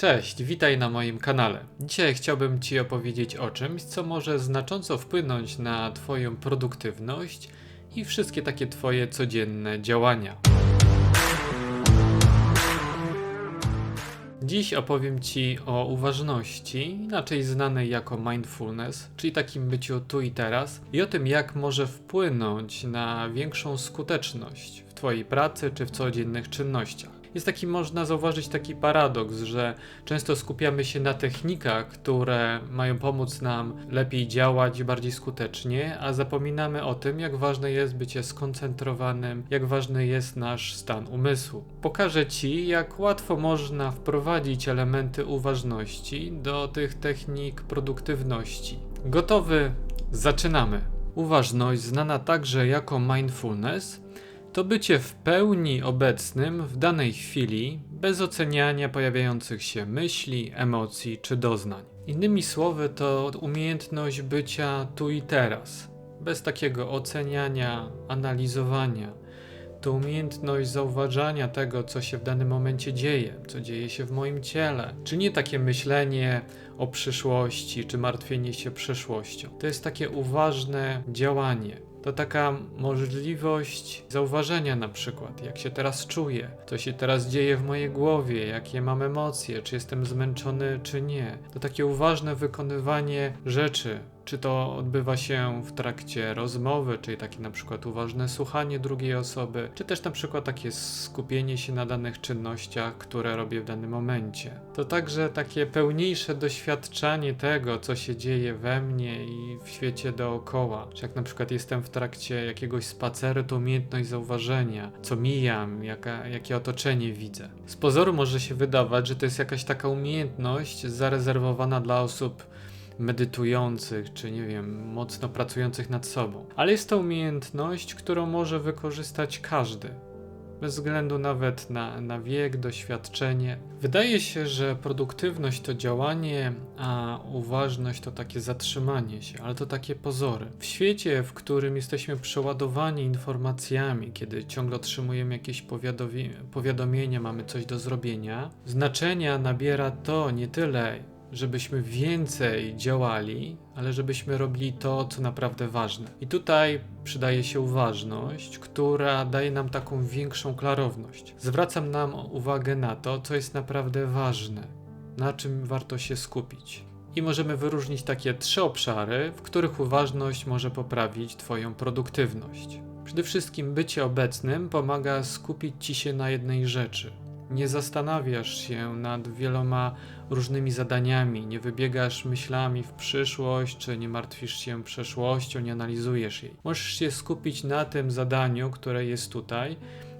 Cześć, witaj na moim kanale. Dzisiaj chciałbym Ci opowiedzieć o czymś, co może znacząco wpłynąć na Twoją produktywność i wszystkie takie Twoje codzienne działania. Dziś opowiem Ci o uważności, inaczej znanej jako mindfulness, czyli takim byciu tu i teraz, i o tym, jak może wpłynąć na większą skuteczność w Twojej pracy czy w codziennych czynnościach. Jest taki, można zauważyć taki paradoks, że często skupiamy się na technikach, które mają pomóc nam lepiej działać, bardziej skutecznie, a zapominamy o tym, jak ważne jest bycie skoncentrowanym, jak ważny jest nasz stan umysłu. Pokażę Ci, jak łatwo można wprowadzić elementy uważności do tych technik produktywności. Gotowy? Zaczynamy. Uważność, znana także jako mindfulness, to bycie w pełni obecnym w danej chwili, bez oceniania pojawiających się myśli, emocji czy doznań. Innymi słowy, to umiejętność bycia tu i teraz, bez takiego oceniania, analizowania. To umiejętność zauważania tego, co się w danym momencie dzieje, co dzieje się w moim ciele. Czy nie takie myślenie o przyszłości, czy martwienie się przeszłością. To jest takie uważne działanie, to taka możliwość zauważenia na przykład, jak się teraz czuję, co się teraz dzieje w mojej głowie, jakie mam emocje, czy jestem zmęczony, czy nie. To takie uważne wykonywanie rzeczy, czy to odbywa się w trakcie rozmowy, czyli takie na przykład uważne słuchanie drugiej osoby, czy też na przykład takie skupienie się na danych czynnościach, które robię w danym momencie. To także takie pełniejsze doświadczanie tego, co się dzieje we mnie i w świecie dookoła. Czy jak na przykład jestem w trakcie jakiegoś spaceru, to umiejętność zauważenia, co mijam, jaka, jakie otoczenie widzę. Z pozoru może się wydawać, że to jest jakaś taka umiejętność zarezerwowana dla osób medytujących, czy nie wiem, mocno pracujących nad sobą. Ale jest to umiejętność, którą może wykorzystać każdy. Bez względu nawet na, na wiek, doświadczenie. Wydaje się, że produktywność to działanie, a uważność to takie zatrzymanie się, ale to takie pozory. W świecie, w którym jesteśmy przeładowani informacjami, kiedy ciągle otrzymujemy jakieś powiadomienia, mamy coś do zrobienia, znaczenia nabiera to nie tyle, żebyśmy więcej działali, ale żebyśmy robili to, co naprawdę ważne. I tutaj przydaje się uważność, która daje nam taką większą klarowność. Zwracam nam uwagę na to, co jest naprawdę ważne, na czym warto się skupić. I możemy wyróżnić takie trzy obszary, w których uważność może poprawić Twoją produktywność. Przede wszystkim bycie obecnym pomaga skupić Ci się na jednej rzeczy. Nie zastanawiasz się nad wieloma różnymi zadaniami, nie wybiegasz myślami w przyszłość, czy nie martwisz się przeszłością, nie analizujesz jej. Możesz się skupić na tym zadaniu, które jest tutaj,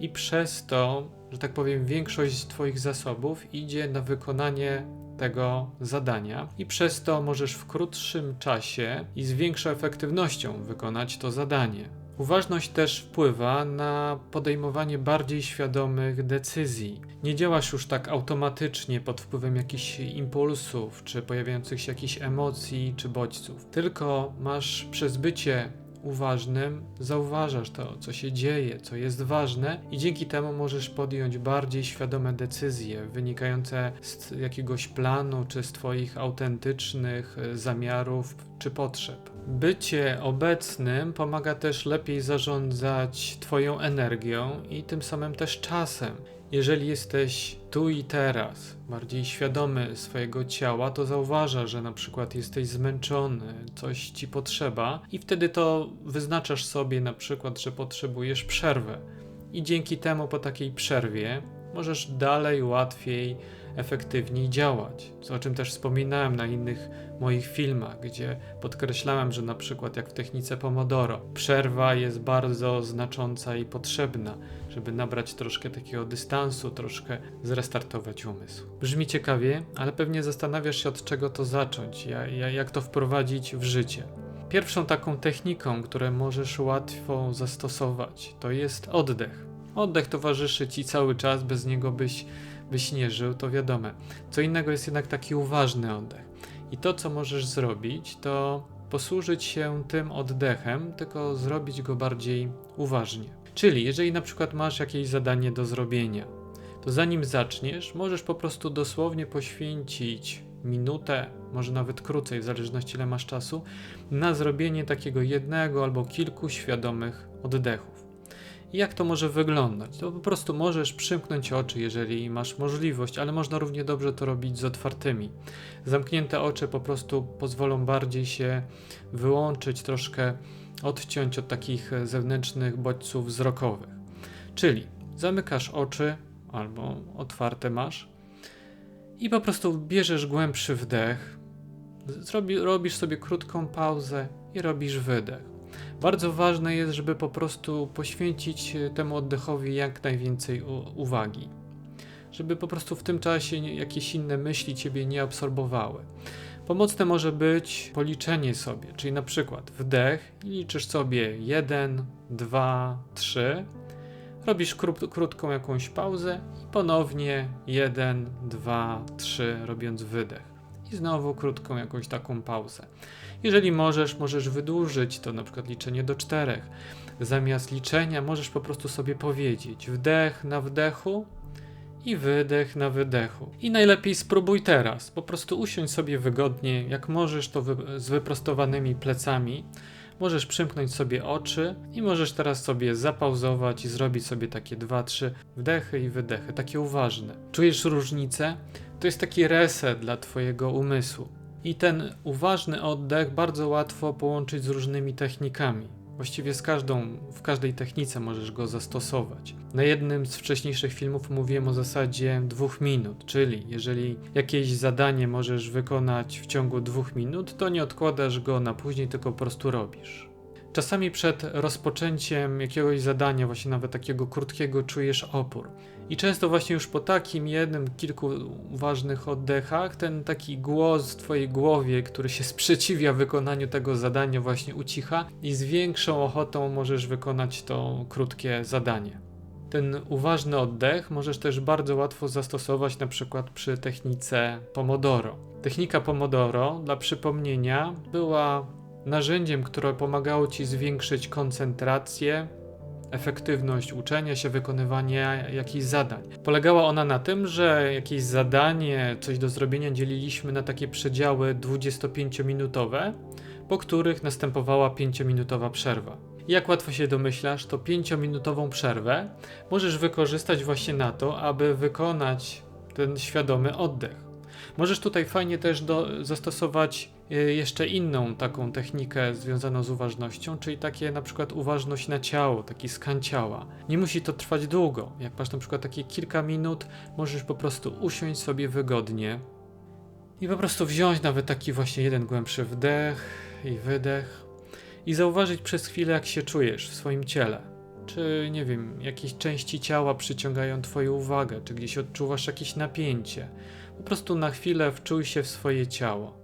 i przez to, że tak powiem, większość Twoich zasobów idzie na wykonanie tego zadania, i przez to możesz w krótszym czasie i z większą efektywnością wykonać to zadanie. Uważność też wpływa na podejmowanie bardziej świadomych decyzji. Nie działasz już tak automatycznie pod wpływem jakichś impulsów, czy pojawiających się jakichś emocji, czy bodźców, tylko masz przez bycie uważnym, zauważasz to, co się dzieje, co jest ważne, i dzięki temu możesz podjąć bardziej świadome decyzje wynikające z jakiegoś planu, czy z Twoich autentycznych zamiarów, czy potrzeb. Bycie obecnym pomaga też lepiej zarządzać Twoją energią i tym samym też czasem. Jeżeli jesteś tu i teraz, bardziej świadomy swojego ciała, to zauważa, że na przykład jesteś zmęczony, coś ci potrzeba, i wtedy to wyznaczasz sobie na przykład, że potrzebujesz przerwę. I dzięki temu po takiej przerwie możesz dalej, łatwiej, efektywniej działać. Co o czym też wspominałem na innych moich filmach, gdzie podkreślałem, że na przykład jak w technice Pomodoro, przerwa jest bardzo znacząca i potrzebna, żeby nabrać troszkę takiego dystansu, troszkę zrestartować umysł. Brzmi ciekawie, ale pewnie zastanawiasz się od czego to zacząć, jak to wprowadzić w życie. Pierwszą taką techniką, którą możesz łatwo zastosować, to jest oddech. Oddech towarzyszy ci cały czas, bez niego byś, byś nie żył, to wiadomo. Co innego jest jednak taki uważny oddech. I to, co możesz zrobić, to posłużyć się tym oddechem, tylko zrobić go bardziej uważnie. Czyli jeżeli na przykład masz jakieś zadanie do zrobienia, to zanim zaczniesz, możesz po prostu dosłownie poświęcić minutę, może nawet krócej, w zależności ile masz czasu, na zrobienie takiego jednego albo kilku świadomych oddechów. Jak to może wyglądać? To po prostu możesz przymknąć oczy, jeżeli masz możliwość, ale można równie dobrze to robić z otwartymi. Zamknięte oczy po prostu pozwolą bardziej się wyłączyć, troszkę odciąć od takich zewnętrznych bodźców wzrokowych. Czyli zamykasz oczy albo otwarte masz i po prostu bierzesz głębszy wdech, zrobi, robisz sobie krótką pauzę i robisz wydech. Bardzo ważne jest, żeby po prostu poświęcić temu oddechowi jak najwięcej uwagi. Żeby po prostu w tym czasie jakieś inne myśli ciebie nie absorbowały. Pomocne może być policzenie sobie, czyli na przykład wdech i liczysz sobie 1, 2, 3. Robisz kró krótką jakąś pauzę i ponownie 1, 2, 3, robiąc wydech. I znowu krótką jakąś taką pauzę. Jeżeli możesz, możesz wydłużyć to na przykład liczenie do czterech. Zamiast liczenia możesz po prostu sobie powiedzieć wdech na wdechu i wydech na wydechu. I najlepiej spróbuj teraz. Po prostu usiądź sobie wygodnie, jak możesz to wy z wyprostowanymi plecami. Możesz przymknąć sobie oczy i możesz teraz sobie zapauzować i zrobić sobie takie dwa, trzy wdechy i wydechy, takie uważne. Czujesz różnicę? To jest taki reset dla Twojego umysłu. I ten uważny oddech bardzo łatwo połączyć z różnymi technikami. Właściwie z każdą, w każdej technice możesz go zastosować. Na jednym z wcześniejszych filmów mówiłem o zasadzie dwóch minut, czyli jeżeli jakieś zadanie możesz wykonać w ciągu dwóch minut, to nie odkładasz go na później, tylko po prostu robisz. Czasami przed rozpoczęciem jakiegoś zadania, właśnie nawet takiego krótkiego, czujesz opór. I często właśnie już po takim jednym, kilku ważnych oddechach, ten taki głos w twojej głowie, który się sprzeciwia wykonaniu tego zadania, właśnie ucicha i z większą ochotą możesz wykonać to krótkie zadanie. Ten uważny oddech możesz też bardzo łatwo zastosować na przykład przy technice Pomodoro. Technika Pomodoro, dla przypomnienia, była narzędziem, które pomagało ci zwiększyć koncentrację, efektywność uczenia się, wykonywania jakichś zadań. Polegała ona na tym, że jakieś zadanie, coś do zrobienia dzieliliśmy na takie przedziały 25-minutowe, po których następowała 5-minutowa przerwa. Jak łatwo się domyślasz, to 5-minutową przerwę możesz wykorzystać właśnie na to, aby wykonać ten świadomy oddech. Możesz tutaj fajnie też do, zastosować jeszcze inną taką technikę związaną z uważnością, czyli takie na przykład uważność na ciało, taki skan ciała. Nie musi to trwać długo. Jak masz na przykład takie kilka minut, możesz po prostu usiąść sobie wygodnie i po prostu wziąć nawet taki właśnie jeden głębszy wdech i wydech i zauważyć przez chwilę, jak się czujesz w swoim ciele. Czy nie wiem, jakieś części ciała przyciągają Twoją uwagę, czy gdzieś odczuwasz jakieś napięcie po prostu na chwilę wczuj się w swoje ciało.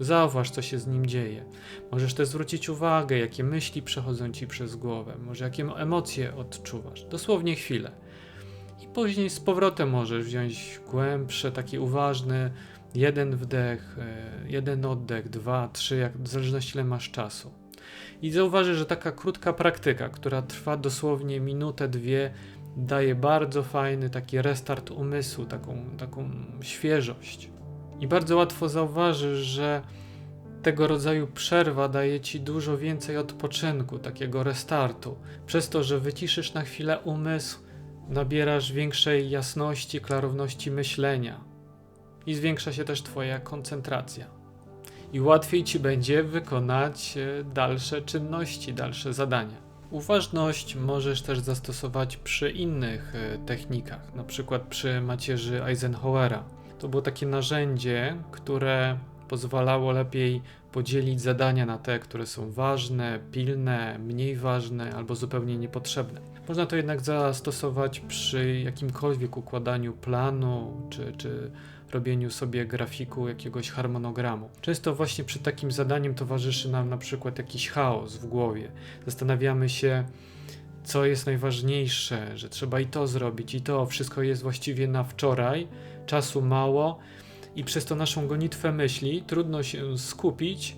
Zauważ, co się z nim dzieje. Możesz też zwrócić uwagę, jakie myśli przechodzą ci przez głowę, może jakie emocje odczuwasz. Dosłownie chwilę. I później z powrotem możesz wziąć głębszy, taki uważny, jeden wdech, e, jeden oddech, dwa, trzy, jak, w zależności ile masz czasu. I zauważysz, że taka krótka praktyka, która trwa dosłownie minutę, dwie, daje bardzo fajny taki restart umysłu, taką, taką świeżość. I bardzo łatwo zauważysz, że tego rodzaju przerwa daje ci dużo więcej odpoczynku, takiego restartu. Przez to, że wyciszysz na chwilę umysł, nabierasz większej jasności, klarowności myślenia i zwiększa się też Twoja koncentracja. I łatwiej ci będzie wykonać e, dalsze czynności, dalsze zadania. Uważność możesz też zastosować przy innych e, technikach, na przykład przy macierzy Eisenhowera. To było takie narzędzie, które pozwalało lepiej podzielić zadania na te, które są ważne, pilne, mniej ważne albo zupełnie niepotrzebne. Można to jednak zastosować przy jakimkolwiek układaniu planu czy, czy robieniu sobie grafiku jakiegoś harmonogramu. Często właśnie przy takim zadaniem towarzyszy nam na przykład jakiś chaos w głowie. Zastanawiamy się, co jest najważniejsze, że trzeba i to zrobić, i to. Wszystko jest właściwie na wczoraj, czasu mało i przez to naszą gonitwę myśli trudno się skupić.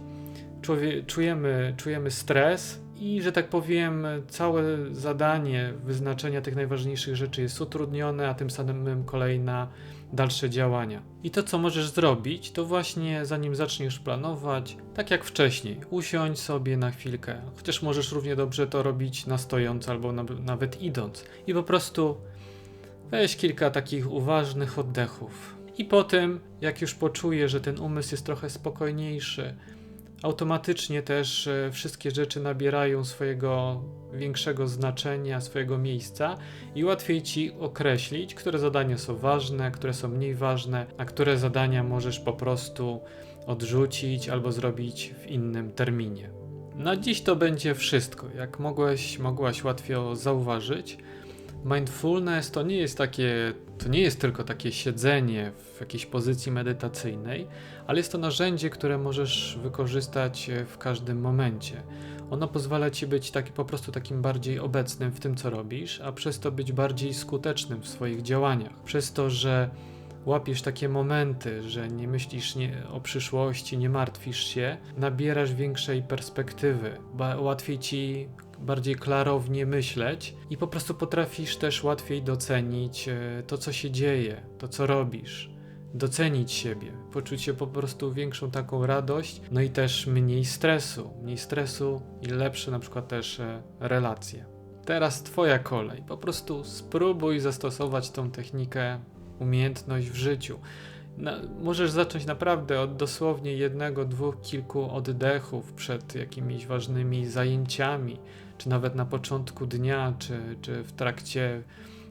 Człowie, czujemy, czujemy stres i że tak powiem, całe zadanie wyznaczenia tych najważniejszych rzeczy jest utrudnione, a tym samym kolejna dalsze działania. I to, co możesz zrobić, to właśnie zanim zaczniesz planować, tak jak wcześniej, usiądź sobie na chwilkę, chociaż możesz równie dobrze to robić na stojąc albo na, nawet idąc, i po prostu weź kilka takich uważnych oddechów. I potem, jak już poczujesz, że ten umysł jest trochę spokojniejszy, automatycznie też e, wszystkie rzeczy nabierają swojego większego znaczenia, swojego miejsca i łatwiej ci określić, które zadania są ważne, które są mniej ważne, a które zadania możesz po prostu odrzucić albo zrobić w innym terminie. Na dziś to będzie wszystko. Jak mogłeś, mogłaś łatwo zauważyć, mindfulness to nie jest takie, to nie jest tylko takie siedzenie w jakiejś pozycji medytacyjnej, ale jest to narzędzie, które możesz wykorzystać w każdym momencie. Ono pozwala ci być taki, po prostu takim bardziej obecnym w tym, co robisz, a przez to być bardziej skutecznym w swoich działaniach. Przez to, że łapiesz takie momenty, że nie myślisz nie, o przyszłości, nie martwisz się, nabierasz większej perspektywy, łatwiej ci bardziej klarownie myśleć i po prostu potrafisz też łatwiej docenić e, to, co się dzieje, to, co robisz. Docenić siebie, poczuć się po prostu większą taką radość, no i też mniej stresu, mniej stresu i lepsze na przykład też e, relacje. Teraz Twoja kolej. Po prostu spróbuj zastosować tą technikę, umiejętność w życiu. Możesz zacząć naprawdę od dosłownie jednego, dwóch, kilku oddechów przed jakimiś ważnymi zajęciami, czy nawet na początku dnia, czy, czy w trakcie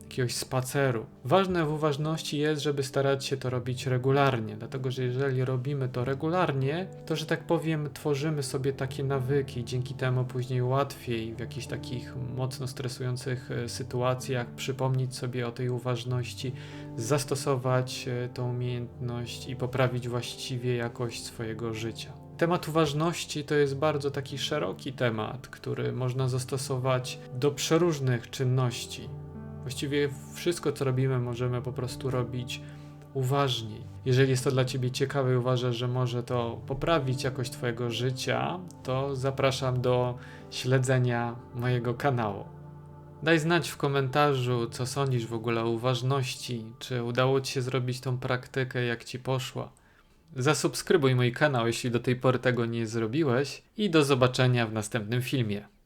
jakiegoś spaceru. Ważne w uważności jest, żeby starać się to robić regularnie, dlatego że jeżeli robimy to regularnie, to że tak powiem, tworzymy sobie takie nawyki, dzięki temu później łatwiej w jakichś takich mocno stresujących e, sytuacjach przypomnieć sobie o tej uważności, zastosować e, tą umiejętność i poprawić właściwie jakość swojego życia. Temat uważności to jest bardzo taki szeroki temat, który można zastosować do przeróżnych czynności. Właściwie wszystko, co robimy, możemy po prostu robić uważniej. Jeżeli jest to dla Ciebie ciekawe i uważasz, że może to poprawić jakość Twojego życia, to zapraszam do śledzenia mojego kanału. Daj znać w komentarzu, co sądzisz w ogóle o uważności, czy udało Ci się zrobić tą praktykę, jak Ci poszła. Zasubskrybuj mój kanał, jeśli do tej pory tego nie zrobiłeś, i do zobaczenia w następnym filmie.